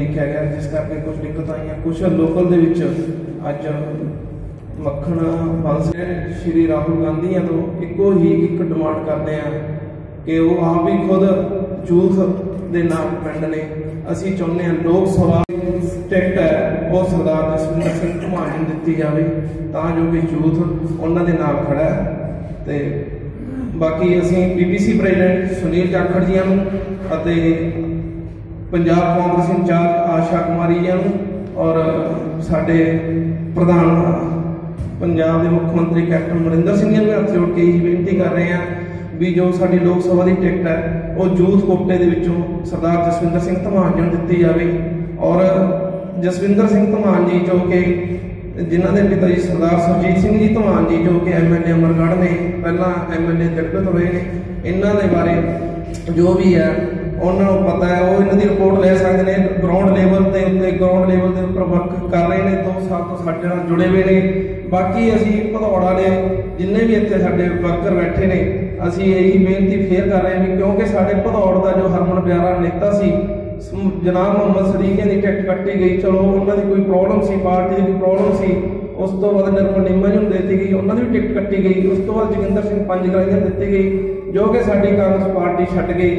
ਲਿਖਿਆ ਗਿਆ, ਜਿਸ ਕਰਕੇ ਕੁਝ ਦਿੱਕਤਾਂ ਆਈਆਂ। ਕੁਝ ਲੋਕਲ ਦੇ ਵਿੱਚ ਅੱਜ ਮੱਖਣ ਬੰਸ ਸ਼੍ਰੀ ਰਾਹੁਲ ਗਾਂਧੀ ਤੋਂ ਇੱਕੋ ਹੀ ਇੱਕ ਡਿਮਾਂਡ ਕਰਦੇ ਆ ਕਿ ਉਹ ਆਪ ਹੀ ਖੁਦ ਯੂਥ ਦੇ ਨਾਲ ਪਿੰਡ ਨੇ। ਅਸੀਂ ਚਾਹੁੰਦੇ ਹਾਂ ਲੋਕ ਸਭਾ ਦੀ ਟਿਕਟ ਹੈ, ਉਹ ਸਰਦਾਰ ਜਸਵਿੰਦਰ ਸਿੰਘ ਧਮਾਨ ਨੂੰ ਦਿੱਤੀ ਜਾਵੇ, ਤਾਂ ਜੋ ਕਿ ਯੂਥ ਉਹਨਾਂ ਦੇ ਨਾਲ ਖੜਾ ਹੈ। ਤੇ ਬਾਕੀ ਅਸੀਂ ਬੀਬੀਸੀ ਪ੍ਰੈਜ਼ੀਡੈਂਟ ਸੁਨੀਲ ਜਾਖੜ ਜੀਆਂ ਨੂੰ ਅਤੇ ਪੰਜਾਬ ਕਾਂਗਰਸ ਇੰਚਾਰਜ ਆਸ਼ਾ ਕੁਮਾਰੀ ਜੀ ਨੂੰ ਔਰ ਸਾਡੇ ਪ੍ਰਧਾਨ ਪੰਜਾਬ ਦੇ ਮੁੱਖ ਮੰਤਰੀ ਕੈਪਟਨ ਅਮਰਿੰਦਰ ਸਿੰਘ ਜੀ ਨੂੰ ਹੱਥ ਜੋੜ ਕੇ ਇਹ ਬੇਨਤੀ ਕਰ ਰਹੇ ਹਾਂ ਵੀ ਜੋ ਸਾਡੀ ਲੋਕ ਸਭਾ ਦੀ ਟਿਕਟ ਹੈ, ਉਹ ਜੂਥ ਕੋਟੇ ਦੇ ਵਿੱਚੋਂ ਸਰਦਾਰ ਜਸਵਿੰਦਰ ਸਿੰਘ ਧਮਾਨ ਜੀ ਨੂੰ ਦਿੱਤੀ ਜਾਵੇ। ਔਰ ਜਸਵਿੰਦਰ ਸਿੰਘ ਧਮਾਨ ਜੀ ਜੋ ਕਿ ਜਿਨ੍ਹਾਂ ਦੇ ਪਿਤਾ ਜੀ ਸਰਦਾਰ ਸੁਰਜੀਤ ਸਿੰਘ ਜੀ ਧਮਾਨ ਜੀ ਜੋ ਕਿ ਐਮਐਲਏ ਅਮਰਗੜ੍ਹ ਨੇ, ਪਹਿਲਾਂ ਐਮਐਲਏ ਜਗਤ ਹੋਏ ਨੇ, ਇਹਨਾਂ ਦੇ ਬਾਰੇ ਜੋ ਵੀ ਹੈ ਉਹਨਾਂ ਨੂੰ ਪਤਾ ਹੈ, ਉਹ ਇਹਨਾਂ ਦੀ ਰਿਪੋਰਟ ਲੈ ਸਕਦੇ ਨੇ ਗਰਾਊਂਡ ਲੈਵਲ 'ਤੇ ਉੱਤੇ ਗਰਾਊਂਡ ਲੈਵਲ ਦੇ ਉੱਪਰ ਵਰਕ ਕਰ ਰਹੇ ਨੇ, ਦੋ ਸਾਲ ਤੋਂ ਸਾਡੇ ਨਾਲ ਜੁੜੇ ਹੋਏ ਨੇ। ਬਾਕੀ ਅਸੀਂ ਭਦੌੜਾ ਦੇ ਜਿੰਨੇ ਵੀ ਇੱਥੇ ਸਾਡੇ ਵਰਕਰ ਬੈਠੇ ਨੇ, ਅਸੀਂ ਇਹੀ ਬੇਨਤੀ ਫੇਰ ਕਰ ਰਹੇ ਹਾਂ ਵੀ ਕਿਉਂਕਿ ਸਾਡੇ ਭਦੌੜ ਦਾ ਜੋ ਹਰਮਨ ਪਿਆਰਾ ਨੇਤਾ ਸੀ ਜਨਾਬ ਮੁਹੰਮਦ ਸਦੀਕ ਦੀ ਟਿਕਟ ਕੱਟੀ ਗਈ, ਚਲੋ ਉਹਨਾਂ ਦੀ ਕੋਈ ਪ੍ਰੋਬਲਮ ਸੀ, ਪਾਰਟੀ ਦੀ ਕੋਈ ਪ੍ਰੋਬਲਮ ਸੀ, ਉਸ ਤੋਂ ਬਾਅਦ ਨਿਰਮਲ ਨਿੰਮਾ ਜੀ ਨੂੰ ਦਿੱਤੀ ਗਈ, ਉਹਨਾਂ ਦੀ ਵੀ ਟਿਕਟ ਕੱਟੀ ਗਈ, ਉਸ ਤੋਂ ਬਾਅਦ ਜੋਗਿੰਦਰ ਸਿੰਘ ਪੰਜਗਰਾਈ ਨੂੰ ਦਿੱਤੀ ਗਈ, ਜੋ ਕਿ ਸਾਡੀ ਕਾਂਗਰਸ ਪਾਰਟੀ ਛੱਡ ਗਈ।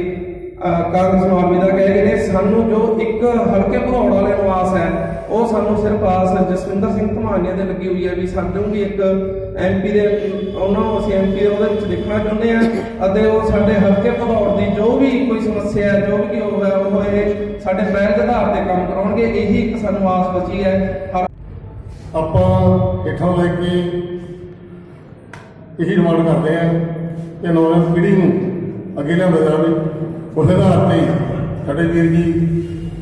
ਅਹ ਕਾਂਗਰਸ ਨੂੰ ਕਹਿ ਗਏ ਨੇ, ਸਾਨੂੰ ਜੋ ਇੱਕ ਹਲਕੇ ਭਦੌੜ ਵਾਲੇ ਨੂੰ ਆਸ ਹੈ, ਉਹ ਸਾਨੂੰ ਸਿਰਫ ਆਸ ਜਸਵਿੰਦਰ ਸਿੰਘ ਧਮਾਨੀਆ ਦੇ ਲੱਗੀ ਹੋਈ ਹੈ ਵੀ ਸਾਨੂੰ ਵੀ ਇੱਕ ਐਮਪੀ ਦੇ, ਉਹਨਾਂ ਨੂੰ ਅਸੀਂ ਐਮਪੀ ਉਹਦੇ ਵਿੱਚ ਦੇਖਣਾ ਚਾਹੁੰਦੇ ਆ ਅਤੇ ਉਹ ਸਾਡੇ ਹਲਕੇ ਭਦੌੜ ਦੀ ਜੋ ਵੀ ਕੋਈ ਸਮੱਸਿਆ ਹੈ, ਜੋ ਵੀ ਉਹ ਹੈ, ਉਹ ਇਹ ਸਾਡੇ ਪਹਿਲ ਦੇ ਆਧਾਰ ਤੇ ਕੰਮ ਕਰਾਉਣਗੇ, ਇਹੀ ਇੱਕ ਸਾਨੂੰ ਆਸ ਬਚੀ ਹੈ। ਆਪਾਂ ਹੇਠਾਂ ਲੈ ਕੇ ਇਹੀ ਡਿਮਾਂਡ ਕਰਦੇ ਆ ਕਿ ਨੌਜਵਾਨ ਪੀੜ੍ਹੀ ਨੂੰ ਅੱਗੇ ਲਿਆਂਦਾ ਜਾਵੇ। ਉਸ ਆਧਾਰ ਤੇ ਸਾਡੇ ਵੀਰ ਜੀ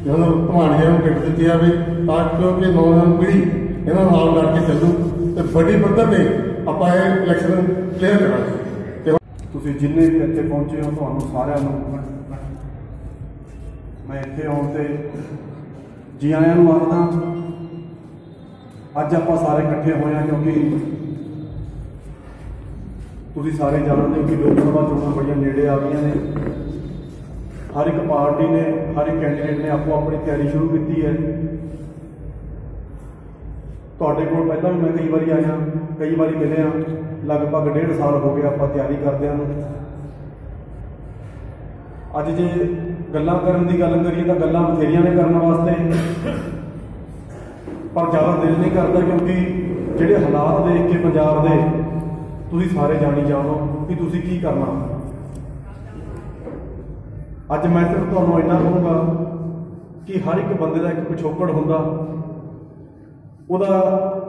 ਜਦੋਂ ਧਮਾਣੀਆਂ ਨੂੰ ਟਿਕਟ ਦਿੱਤੀ ਜਾਵੇ ਤਾਂ ਕਿ ਨੌਜਵਾਨ ਪੀੜ੍ਹੀ ਇਹਨਾਂ ਨਾਲ ਲੜ ਕੇ ਚੱਲੂ ਤੇ ਵੱਡੀ ਪੱਧਰ ਤੇ ਆਪਾਂ ਇਹ ਇਲੈਕਸ਼ਨ ਕਲੀਅਰ ਕਰਾਂਗੇ। ਤੁਸੀਂ ਜਿੰਨੇ ਵੀ ਇੱਥੇ ਪਹੁੰਚੇ ਹੋ, ਤੁਹਾਨੂੰ ਸਾਰਿਆਂ ਨੂੰ ਮੈਂ ਇੱਥੇ ਆਉਣ ਤੇ ਜੀ ਆਇਆਂ ਨੂੰ ਆਖਦਾ, ਅੱਜ ਆਪਾਂ ਸਾਰੇ ਇਕੱਠੇ ਹੋਏ ਹਾਂ ਕਿਉਂਕਿ ਤੁਸੀਂ ਸਾਰੇ ਜਾਣਦੇ ਹੋ ਕਿ ਲੋਕ ਸਭਾ ਚੋਣਾਂ ਬੜੀਆਂ ਨੇੜੇ ਆ ਗਈਆਂ ਨੇ। ਹਰ ਇੱਕ ਪਾਰਟੀ ਨੇ, ਹਰ ਇੱਕ ਕੈਂਡੀਡੇਟ ਨੇ ਆਪੋ ਆਪਣੀ ਤਿਆਰੀ ਸ਼ੁਰੂ ਕੀਤੀ ਹੈ। ਤੁਹਾਡੇ ਕੋਲ ਪਹਿਲਾਂ ਵੀ ਮੈਂ ਕਈ ਵਾਰੀ ਆਇਆ, ਕਈ ਵਾਰੀ ਮਿਲਿਆ, ਲਗਭਗ ਡੇਢ ਸਾਲ ਹੋ ਗਿਆ ਆਪਾਂ ਤਿਆਰੀ ਕਰਦਿਆਂ ਨੂੰ। ਅੱਜ ਜੇ ਗੱਲਾਂ ਕਰਨ ਦੀ ਗੱਲ ਕਰੀਏ ਤਾਂ ਗੱਲਾਂ ਬਥੇਰੀਆਂ ਨੇ ਕਰਨ ਵਾਸਤੇ, ਪਰ ਜ਼ਿਆਦਾ ਦਿਲ ਨਹੀਂ ਕਰਦਾ ਕਿਉਂਕਿ ਜਿਹੜੇ ਹਾਲਾਤ ਦੇਖ ਕੇ ਪੰਜਾਬ ਦੇ, ਤੁਸੀਂ ਸਾਰੇ ਜਾਣੀ ਜਾਣੋ ਕਿ ਤੁਸੀਂ ਕੀ ਕਰਨਾ। ਅੱਜ ਮੈਂ ਸਿਰਫ ਤੁਹਾਨੂੰ ਇੰਨਾ ਕਹੂੰਗਾ ਕਿ ਹਰ ਇੱਕ ਬੰਦੇ ਦਾ ਇੱਕ ਪਿਛੋਕੜ ਹੁੰਦਾ। ਉਹਦਾ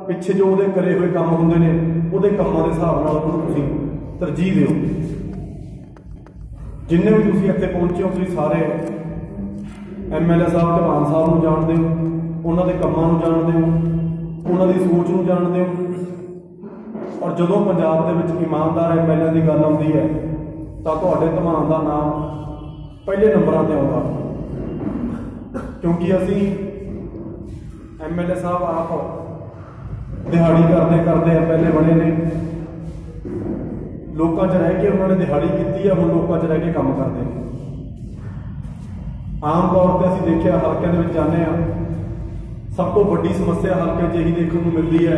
ਪਿੱਛੇ ਜੋ ਉਹਦੇ ਕਰੇ ਹੋਏ ਕੰਮ ਹੁੰਦੇ ਨੇ, ਉਹਦੇ ਕੰਮਾਂ ਦੇ ਹਿਸਾਬ ਨਾਲ ਉਹਨੂੰ ਤੁਸੀਂ ਤਰਜੀਹ ਦਿਓ। ਜਿੰਨੇ ਵੀ ਤੁਸੀਂ ਇੱਥੇ ਪਹੁੰਚੇ ਹੋ, ਤੁਸੀਂ ਸਾਰੇ ਐਮਐਲਏ ਸਾਹਿਬ ਤੇ ਸਾਹਿਬ ਨੂੰ ਜਾਣਦੇ ਹੋ, ਉਹਨਾਂ ਦੇ ਕੰਮਾਂ ਨੂੰ ਜਾਣਦੇ ਹੋ, ਉਹਨਾਂ ਦੀ ਸੋਚ ਨੂੰ ਜਾਣਦੇ ਹੋ। ਔਰ ਜਦੋਂ ਪੰਜਾਬ ਦੇ ਵਿੱਚ ਇਮਾਨਦਾਰ ਐਮਐਲਏ ਦੀ ਗੱਲ ਆਉਂਦੀ ਹੈ, ਤਾਂ ਤੁਹਾਡੇ ਧਮਾਨ ਦਾ ਨਾਮ ਪਹਿਲੇ ਨੰਬਰਾਂ ਤੇ ਆਉਂਦਾ। ਕਿਉਂਕਿ ਅਸੀਂ ਐਮਐਲਏ ਸਾਹਿਬ ਆਪ ਦਿਹਾੜੀ ਕਰਦੇ ਕਰਦੇ ਐਮਐਲਏ ਬਣੇ ਨੇ। ਲੋਕਾਂ 'ਚ ਰਹਿ ਕੇ ਉਹਨਾਂ ਨੇ ਦਿਹਾੜੀ ਕੀਤੀ ਹੈ ਹੁਣ ਲੋਕਾਂ 'ਚ ਰਹਿ ਕੇ ਕੰਮ ਕਰਦੇ ਨੇ। ਆਮ ਤੌਰ ਤੇ ਅਸੀਂ ਦੇਖਿਆ, ਹਲਕਿਆਂ ਦੇ ਵਿੱਚ ਜਾਂਦੇ ਆ। ਸਭ ਤੋਂ ਵੱਡੀ ਸਮੱਸਿਆ ਹਲਕੇ 'ਚ ਇਹੀ ਦੇਖਣ ਨੂੰ ਮਿਲਦੀ ਹੈ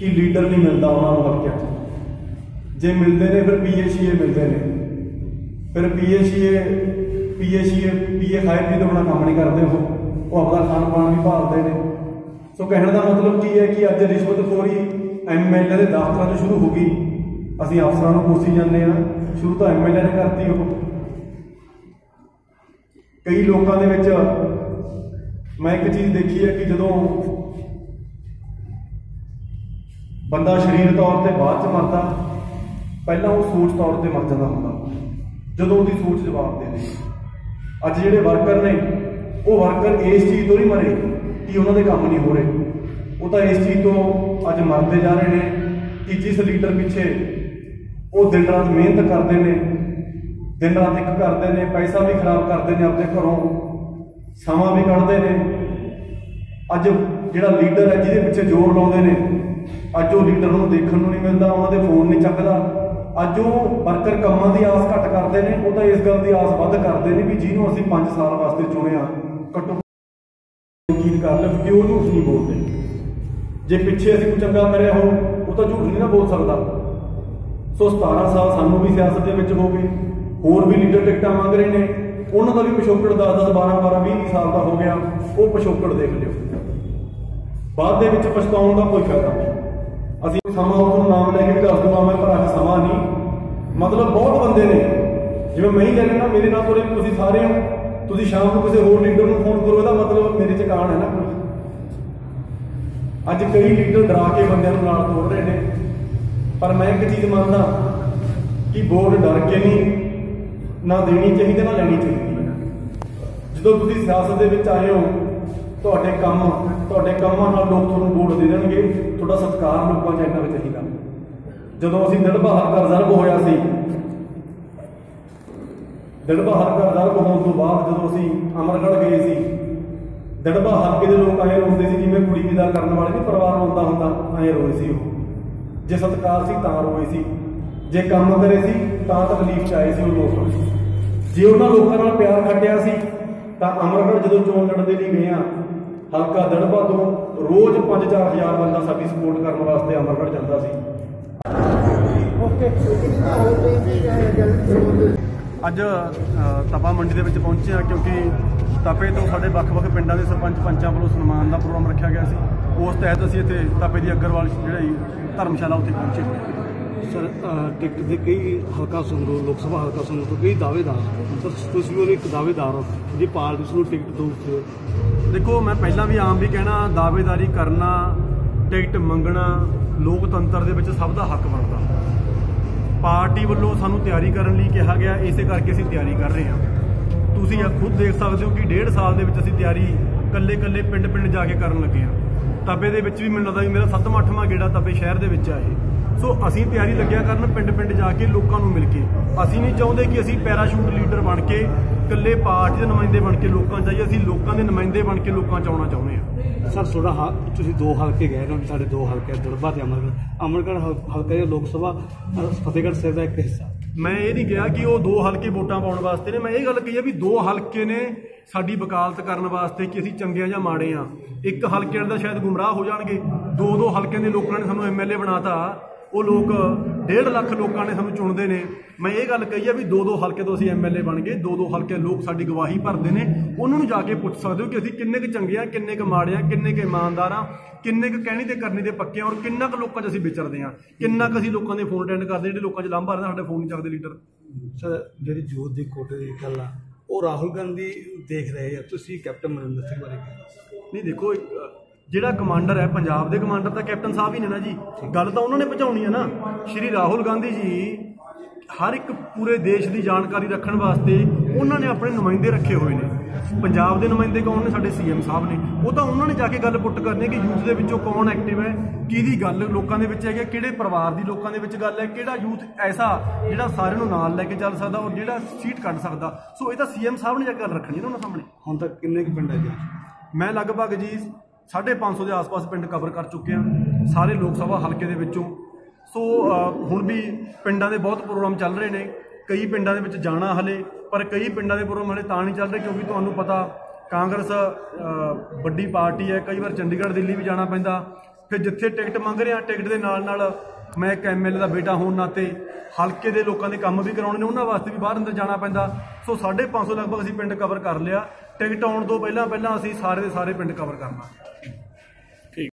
ਕਿ ਲੀਡਰ ਨਹੀਂ ਮਿਲਦਾ ਉਹਨਾਂ ਨੂੰ ਹਲਕਿਆਂ 'ਚ। ਜੇ ਮਿਲਦੇ ਨੇ, ਫਿਰ ਪੀਏਸੀਏ ਮਿਲਦੇ ਨੇ। ਫਿਰ ਪੀਏਸੀਏ ਪੀਏਸੀਏ ਪੀਏ ਖਾਏ ਪੀ ਤੋਂ ਆਪਣਾ ਕੰਮ ਨਹੀਂ ਕਰਦੇ ਉਹ। ਉਹ ਆਪਦਾ ਖਾਣ ਪਾਣ ਵੀ ਭਾਲਦੇ ਨੇ। ਸੋ ਕਹਿਣ ਦਾ ਮਤਲਬ ਕੀ ਹੈ ਕਿ ਅੱਜ ਰਿਸ਼ਵਤਖੋਰੀ ਐਮਐਲਏ ਦੇ ਦਫ਼ਤਰਾਂ ਤੋਂ ਸ਼ੁਰੂ ਹੋ ਗਈ। ਅਸੀਂ ਅਫਸਰਾਂ ਨੂੰ ਕੋਸੀ ਜਾਂਦੇ ਆ ਸ਼ੁਰੂ ਤਾਂ ਐਮਐਲਏ ਨੇ ਕਰਤੀ ਉਹ। ਕਈ ਲੋਕਾਂ ਦੇ ਵਿੱਚ ਮੈਂ ਇੱਕ ਚੀਜ਼ ਦੇਖੀ ਹੈ ਕਿ ਜਦੋਂ ਬੰਦਾ ਸਰੀਰ ਤੌਰ ਤੇ ਬਾਅਦ ਚ ਮਰਦਾ, ਪਹਿਲਾਂ ਉਹ ਸੋਚ ਤੌਰ ਤੇ ਮਰ ਜਾਂਦਾ ਹੁੰਦਾ। ਜਦੋਂ ਉਹਦੀ ਸੋਚ ਜਵਾਬ ਦੇ ਦੇ। ਅੱਜ ਜਿਹੜੇ ਵਰਕਰ ਨੇ, ਉਹ ਵਰਕਰ ਇਸ ਚੀਜ਼ ਤੋਂ ਨਹੀਂ ਮਰੇ ਕਿ ਉਹਨਾਂ ਦੇ ਕੰਮ ਨਹੀਂ ਹੋ ਰਹੇ। ਉਹ ਤਾਂ ਇਸ ਚੀਜ਼ ਤੋਂ ਅੱਜ ਮਰਦੇ ਜਾ ਰਹੇ ਨੇ ਕਿ ਜਿਸ ਲੀਡਰ ਪਿੱਛੇ ਉਹ ਦਿਨ ਰਾਤ ਮਿਹਨਤ ਕਰਦੇ ਨੇ, ਦਿਨ ਰਾਤ ਇੱਕ ਕਰਦੇ ਨੇ, ਪੈਸਾ ਵੀ ਖਰਾਬ ਕਰਦੇ ਨੇ ਆਪਣੇ ਘਰੋਂ, ਸਮਾਂ ਵੀ ਕੱਢਦੇ ਨੇ। ਅੱਜ ਜਿਹੜਾ ਲੀਡਰ ਹੈ ਜਿਹਦੇ ਪਿੱਛੇ ਜ਼ੋਰ ਲਾਉਂਦੇ ਨੇ, ਅੱਜ ਉਹ ਲੀਡਰ ਨੂੰ ਦੇਖਣ ਨੂੰ ਨਹੀਂ ਮਿਲਦਾ, ਉਹਨਾਂ ਦੇ ਫੋਨ ਨਹੀਂ ਚੱਕਦਾ। ਅੱਜ ਉਹ ਵਰਕਰ ਕੰਮਾਂ ਦੀ ਆਸ ਘੱਟ ਕਰਦੇ ਨੇ, ਉਹ ਤਾਂ ਇਸ ਗੱਲ ਦੀ ਆਸ ਵੱਧ ਕਰਦੇ ਨੇ ਵੀ ਜਿਹਨੂੰ ਅਸੀਂ 5 ਸਾਲ ਵਾਸਤੇ ਚੁਣਿਆ ਘੱਟੋ ਯਕੀਨ ਕਰ ਲਿਓ ਕਿ ਉਹ ਝੂਠ ਨਹੀਂ ਬੋਲਦੇ? ਜੇ ਪਿੱਛੇ ਅਸੀਂ ਕੋਈ ਚੰਗਾ ਕਰਿਆ ਹੋ ਉਹ ਤਾਂ ਝੂਠ ਨਹੀਂ ਨਾ ਬੋਲ ਸਕਦਾ। ਸੋ 17 ਸਾਲ ਸਾਨੂੰ ਵੀ ਸਿਆਸਤ ਦੇ ਵਿੱਚ ਹੋ ਗਏ ਹੋਰ ਵੀ ਲੀਡਰ ਟਿਕਟਾਂ ਮੰਗ ਰਹੇ ਨੇ, ਉਹਨਾਂ ਦਾ ਵੀ ਪਿਛੋਕੜ 10 10 12 12 20 ਸਾਲ ਦਾ ਹੋ ਗਿਆ, ਉਹ ਪਿਛੋਕੜ ਦੇਖ ਲਿਓ। ਬਾਅਦ ਦੇ ਵਿੱਚ ਪਛਤਾਉਣ ਦਾ ਕੋਈ ਫਾਇਦਾ ਨਹੀਂ। ਅਸੀਂ ਸਮਾਂ ਉਦੋਂ ਨਾਮ ਲੈ ਕੇ ਦੱਸ ਦੂੰਗਾ ਮੈਂ ਪਰ ਅੱਜ ਸਮਾਂ ਨਹੀਂ। ਮਤਲਬ ਬਹੁਤ ਬੰਦੇ ਨੇ। ਜਿਵੇਂ ਮੈਂ ਹੀ ਲੈ ਲੈਣਾ ਮੇਰੇ ਨਾਲ ਥੋੜੇ ਤੁਸੀਂ ਸਾਰੇ ਹੋ। ਤੁਸੀਂ ਸ਼ਾਮ ਨੂੰ ਕਿਸੇ ਹੋਰ ਲੀਡਰ ਨੂੰ ਫੋਨ ਕਰੋ, ਇਹਦਾ ਮਤਲਬ ਮੇਰੇ ਚ ਕਾਣ ਹੈ ਨਾ ਅੱਜ ਕਈ ਲੀਡਰ ਡਰਾ ਕੇ ਬੰਦਿਆਂ ਨੂੰ ਨਾਲ ਤੋੜ ਰਹੇ ਨੇ। ਪਰ ਮੈਂ ਇੱਕ ਚੀਜ਼ ਮੰਨਦਾ ਕਿ ਵੋਟ ਡਰ ਕੇ ਨਹੀਂ, ਨਾ ਦੇਣੀ ਚਾਹੀਦੀ, ਨਾ ਲੈਣੀ ਚਾਹੀਦੀ। ਜਦੋਂ ਤੁਸੀਂ ਸਿਆਸਤ ਦੇ ਵਿੱਚ ਆਏ ਹੋ, ਤੁਹਾਡੇ ਕੰਮ, ਤੁਹਾਡੇ ਕੰਮਾਂ ਨਾਲ ਲੋਕ ਤੁਹਾਨੂੰ ਵੋਟ ਦੇ ਦੇਣਗੇ। ਤੁਹਾਡਾ ਸਤਿਕਾਰ ਲੋਕਾਂ 'ਚ ਇੰਨਾ ਵੀ ਚਾਹੀਦਾ ਜਦੋਂ ਅਸੀਂ ਦਿੜਬਾ ਹਲਕਾ ਰਿਜ਼ਰਵ ਹੋਇਆ ਸੀ ਦਿੜਬਾ ਹਲਕਾ ਰਿਜ਼ਰਵ ਹੋਣ ਤੋਂ ਬਾਅਦ ਜਦੋਂ ਅਸੀਂ ਅਮਰਗੜ੍ਹ ਗਏ ਸੀ ਦਿੜਬਾ ਹਲਕੇ ਦੇ ਲੋਕ ਆਏ ਰੋਂਦੇ ਸੀ, ਜਿਵੇਂ ਕੁੜੀ ਵਿਦਾ ਕਰਨ ਵਾਲੇ ਨਹੀਂ ਪਰਿਵਾਰ ਰੋਂਦਾ ਹੁੰਦਾ, ਐਂ ਰੋਏ ਸੀ ਉਹ। ਜੇ ਸਤਿਕਾਰ ਸੀ ਤਾਂ ਰੋਏ ਸੀ। ਜੇ ਕੰਮ ਕਰੇ ਸੀ ਤਾਂ ਤਕਲੀਫ ਚ ਆਏ ਸੀ ਉਹ ਲੋਕ। ਜੇ ਉਹਨਾਂ ਲੋਕਾਂ ਨਾਲ ਪਿਆਰ ਖੱਟਿਆ ਸੀ ਤਾਂ ਅਮਰਗੜ੍ਹ ਜਦੋਂ ਚੋਣ ਲੜਨ ਦੇ ਲਈ ਗਏ ਆ ਹਲਕਾ ਦੜਬਾ ਤੋਂ ਰੋਜ਼ 5-4000 ਬੰਦਾ ਸਾਡੀ ਸਪੋਰਟ ਕਰਨ ਵਾਸਤੇ ਅਮਰਗੜ੍ਹ ਜਾਂਦਾ ਸੀ। ਅੱਜ ਤਪਾ ਮੰਡੀ ਦੇ ਵਿੱਚ ਪਹੁੰਚੇ ਹਾਂ ਕਿਉਂਕਿ ਤਪੇ ਤੋਂ ਸਾਡੇ ਵੱਖ-ਵੱਖ ਪਿੰਡਾਂ ਦੇ ਸਰਪੰਚ ਪੰਚਾਂ ਵੱਲੋਂ ਸਨਮਾਨ ਦਾ ਪ੍ਰੋਗਰਾਮ ਰੱਖਿਆ ਗਿਆ ਸੀ। ਉਸ ਤਹਿਤ ਅਸੀਂ ਇੱਥੇ ਤਪੇ ਦੀ ਅੱਗਰਵਾਲ ਜਿਹੜੀ ਧਰਮਸ਼ਾਲਾ ਉੱਥੇ ਪਹੁੰਚੇ। ਸਰ ਟਿਕਟ ਦੇ ਕਈ ਹਲਕਾ ਸੰਗਰੂਰ, ਲੋਕ ਸਭਾ ਹਲਕਾ ਸੰਗਰੂਰ ਤੋਂ ਕਈ ਦਾਅਵੇਦਾਰ ਸਰ ਤੁਸੀਂ ਵੀ ਇੱਕ ਦਾਅਵੇਦਾਰ ਹੋ ਜੇ ਪਾਰਟੀ ਨੂੰ ਟਿਕਟ ਦੋ ਦੇਖੋ, ਮੈਂ ਪਹਿਲਾਂ ਵੀ ਆਮ ਵੀ ਕਹਿਣਾ, ਦਾਅਵੇਦਾਰੀ ਕਰਨਾ, ਟਿਕਟ ਮੰਗਣਾ, ਲੋਕਤੰਤਰ ਦੇ ਵਿੱਚ ਸਭ ਦਾ ਹੱਕ ਬਣਦਾ। ਪਾਰਟੀ ਵੱਲੋਂ ਸਾਨੂੰ ਤਿਆਰੀ ਕਰਨ ਲਈ ਕਿਹਾ ਗਿਆ, ਇਸੇ ਕਰਕੇ ਅਸੀਂ ਤਿਆਰੀ ਕਰ ਰਹੇ ਹਾਂ। ਤੁਸੀਂ ਖੁਦ ਦੇਖ ਸਕਦੇ ਹੋ ਕਿ ਡੇਢ ਸਾਲ ਦੇ ਵਿੱਚ ਅਸੀਂ ਤਿਆਰੀ ਕੱਲੇ-ਕੱਲੇ ਪਿੰਡ-ਪਿੰਡ ਜਾ ਕੇ ਕਰਨ ਲੱਗੇ ਹਾਂ। ਤਪੇ ਦੇ ਵਿੱਚ ਵੀ ਮੈਨੂੰ ਲੱਗਦਾ ਵੀ ਮੇਰਾ 7ਵਾਂ 8ਵਾਂ ਗੇੜਾ ਤਪੇ ਸ਼ਹਿਰ ਦੇ ਵਿੱਚ ਆ ਇਹ ਸੋ ਅਸੀਂ ਤਿਆਰੀ ਲੱਗਿਆ ਕਰਨ ਪਿੰਡ-ਪਿੰਡ ਜਾ ਕੇ ਲੋਕਾਂ ਨੂੰ ਮਿਲ ਕੇ। ਅਸੀਂ ਨਹੀਂ ਚਾਹੁੰਦੇ ਕਿ ਅਸੀਂ ਪੈਰਾਸ਼ੂਟ ਲੀਡਰ ਬਣ ਕੇ ਇਕੱਲੇ ਪਾਰਟੀ ਦੇ ਨੁਮਾਇੰਦੇ ਬਣ ਕੇ ਲੋਕਾਂ 'ਚ ਜਾਈਏ ਅਸੀਂ ਲੋਕਾਂ ਦੇ ਨੁਮਾਇੰਦੇ ਬਣ ਕੇ ਲੋਕਾਂ 'ਚ ਆਉਣਾ ਚਾਹੁੰਦੇ ਹਾਂ। ਸਰ ਹਾ- ਤੁਸੀਂ ਦੋ ਹਲਕੇ ਗਏ ਨੇ ਸਾਡੇ ਦੋ ਹਲਕੇ ਦੜਬਾ ਤੇ ਅਮਰਗੜ੍ਹ। ਹਲ- ਹਲਕਾ ਇਹ ਲੋਕ ਸਭਾ ਫਤਿਹਗੜ੍ਹ ਸਾਹਿਬ ਦਾ ਇੱਕ ਹਿੱਸਾ। ਮੈਂ ਇਹ ਨਹੀਂ ਕਿਹਾ ਕਿ ਉਹ ਦੋ ਹਲਕੇ ਵੋਟਾਂ ਪਾਉਣ ਵਾਸਤੇ ਨੇ। ਮੈਂ ਇਹ ਗੱਲ ਕਹੀ ਹੈ ਵੀ ਦੋ ਹਲਕੇ ਨੇ ਸਾਡੀ ਵਕਾਲਤ ਕਰਨ ਵਾਸਤੇ ਕਿ ਅਸੀਂ ਚੰਗੇ ਆ ਜਾਂ ਮਾੜੇ ਆ। ਇੱਕ ਹਲਕੇ ਦਾ ਸ਼ਾਇਦ ਗੁੰਮਰਾਹ ਹੋ ਜਾਣਗੇ। ਦੋ ਦੋ ਹਲਕਿਆਂ ਦੇ ਲੋਕਾਂ ਨੇ ਸਾਨੂੰ ਐਮਐਲਏ ਬਣਾਤਾ। ਉਹ ਲੋਕ 1.5 ਲੱਖ ਲੋਕਾਂ ਨੇ ਸਾਨੂੰ ਚੁਣਦੇ ਨੇ। ਮੈਂ ਇਹ ਗੱਲ ਕਹੀ ਹੈ ਵੀ ਦੋ ਦੋ ਹਲਕੇ ਤੋਂ ਅਸੀਂ ਐਮਐਲਏ ਬਣ ਗਏ ਦੋ ਦੋ ਹਲਕੇ ਲੋਕ ਸਾਡੀ ਗਵਾਹੀ ਭਰਦੇ ਨੇ। ਉਹਨਾਂ ਨੂੰ ਜਾ ਕੇ ਪੁੱਛ ਸਕਦੇ ਹੋ ਕਿ ਅਸੀਂ ਕਿੰਨੇ ਕੁ ਚੰਗੇ ਆ ਕਿੰਨੇ ਕੁ ਮਾੜੇ ਆ ਕਿੰਨੇ ਕੁ ਇਮਾਨਦਾਰ ਆ ਕਿੰਨੇ ਕੁ ਕਹਿਣੀ ਤੇ ਕਰਨੀ ਦੇ ਪੱਕੇ ਆ ਔਰ ਕਿੰਨਾ ਕੁ ਲੋਕਾਂ 'ਚ ਅਸੀਂ ਵਿਚਰਦੇ ਆ। ਕਿੰਨਾ ਕੁ ਅਸੀਂ ਲੋਕਾਂ ਦੇ ਫੋਨ ਅਟੈਂਡ ਕਰਦੇ ਜਿਹੜੇ ਲੋਕਾਂ 'ਚ ਲਾਂਭਾ ਰਹਿੰਦਾ ਸਾਡੇ ਫੋਨ ਨਹੀਂ ਚੱਕਦੇ ਲੀਡਰ। ਸਰ ਜਿਹੜੀ ਜੋਤ ਦੀ ਕੋਟੇ ਦੀ ਗੱਲ ਆ ਉਹ ਰਾਹੁਲ ਗਾਂਧੀ ਦੇਖ ਰਹੇ ਆ। ਤੁਸੀਂ ਕੈਪਟਨ ਅਮਰਿੰਦਰ ਸਿੰਘ ਬਾਰੇ? ਨਹੀਂ ਦੇਖੋ ਜਿਹੜਾ ਕਮਾਂਡਰ ਹੈ ਪੰਜਾਬ ਦੇ ਕਮਾਂਡਰ ਤਾਂ ਕੈਪਟਨ ਸਾਹਿਬ ਹੀ ਨੇ ਨਾ ਜੀ। ਗੱਲ ਤਾਂ ਉਹਨਾਂ ਨੇ ਪਹੁੰਚਾਉਣੀ ਹੈ ਨਾ। ਸ਼੍ਰੀ ਰਾਹੁਲ ਗਾਂਧੀ ਜੀ ਹਰ ਇੱਕ ਪੂਰੇ ਦੇਸ਼ ਦੀ ਜਾਣਕਾਰੀ ਰੱਖਣ ਵਾਸਤੇ ਉਹਨਾਂ ਨੇ ਆਪਣੇ ਨੁਮਾਇੰਦੇ ਰੱਖੇ ਹੋਏ ਨੇ। ਪੰਜਾਬ ਦੇ ਨੁਮਾਇੰਦੇ ਕੌਣ ਨੇ? ਸਾਡੇ ਸੀਐਮ ਸਾਹਿਬ ਨੇ। ਉਹ ਤਾਂ ਉਹਨਾਂ ਨੇ ਜਾ ਕੇ ਗੱਲ ਪੁੱਟ ਕਰਨੀ ਹੈ ਕਿ ਯੂਥ ਦੇ ਵਿੱਚੋਂ ਕੌਣ ਐਕਟਿਵ ਹੈ ਕਿਹਦੀ ਗੱਲ ਲੋਕਾਂ ਦੇ ਵਿੱਚ ਹੈਗੀ ਹੈ, ਕਿਹੜੇ ਪਰਿਵਾਰ ਦੀ ਲੋਕਾਂ ਦੇ ਵਿੱਚ ਗੱਲ ਹੈ ਕਿਹੜਾ ਯੂਥ ਐਸਾ ਜਿਹੜਾ ਸਾਰਿਆਂ ਨੂੰ ਨਾਲ ਲੈ ਕੇ ਚੱਲ ਸਕਦਾ ਔਰ ਜਿਹੜਾ ਸੀਟ ਕੱਢ ਸਕਦਾ। ਸੋ ਇਹ ਤਾਂ ਸੀਐਮ ਸਾਹਿਬ ਨੇ ਜਾ ਕੇ ਗੱਲ ਰੱਖਣੀ ਹੈ ਨਾ ਉਹਨਾਂ ਸਾਹਮਣੇ। ਹੁਣ ਤੱਕ ਕਿੰਨੇ ਕੁ ਪਿੰਡ ਹੈ ਜੀ ਮੈਂ ਲਗਭਗ ਜੀ 550 ਦੇ ਆਸ-ਪਾਸ ਪਿੰਡ ਕਵਰ ਕਰ ਚੁੱਕੇ ਚੁੱਕਿਆ ਸਾਰੇ ਲੋਕ ਸਭਾ ਹਲਕੇ ਦੇ ਵਿੱਚੋਂ। ਸੋ ਹੁਣ ਵੀ ਪਿੰਡਾਂ ਦੇ ਬਹੁਤ ਪ੍ਰੋਗਰਾਮ ਚੱਲ ਰਹੇ ਨੇ। ਕਈ ਪਿੰਡਾਂ ਦੇ ਵਿੱਚ ਜਾਣਾ ਹਲੇ, ਪਰ ਕਈ ਪਿੰਡਾਂ ਦੇ ਪ੍ਰੋਗਰਾਮ ਹਲੇ ਤਾਂ ਨਹੀਂ ਚੱਲ ਰਹੇ ਕਿਉਂਕਿ ਤੁਹਾਨੂੰ ਪਤਾ ਕਾਂਗਰਸ ਵੱਡੀ ਪਾਰਟੀ ਹੈ। ਕਈ ਵਾਰ ਚੰਡੀਗੜ੍ਹ, ਦਿੱਲੀ ਵੀ ਜਾਣਾ ਪੈਂਦਾ। ਫਿਰ ਜਿੱਥੇ ਟਿਕਟ ਮੰਗ ਰਹੇ ਆ, ਟਿਕਟ ਦੇ ਨਾਲ ਨਾਲ ਮੈਂ ਇੱਕ ਐਮਐਲਏ ਦਾ ਬੇਟਾ ਹੋਣ ਨਾਤੇ ਹਲਕੇ ਦੇ ਲੋਕਾਂ ਦੇ ਕੰਮ ਵੀ ਕਰਾਉਣੇ ਨੇ। ਉਹਨਾਂ ਵਾਸਤੇ ਵੀ ਬਾਹਰ ਅੰਦਰ ਜਾਣਾ ਪੈਂਦਾ। ਸੋ 550 ਲਗਭਗ ਅਸੀਂ ਪਿੰਡ ਕਵਰ ਕਰ ਲਿਆ। ਟਿਕਟ ਆਉਣ ਤੋਂ ਪਹਿਲਾਂ ਪਹਿਲਾਂ ਅਸੀਂ ਸਾਰੇ ਦੇ ਸਾਰੇ ਪਿੰਡ ਕਵਰ ਕਰਨਾ।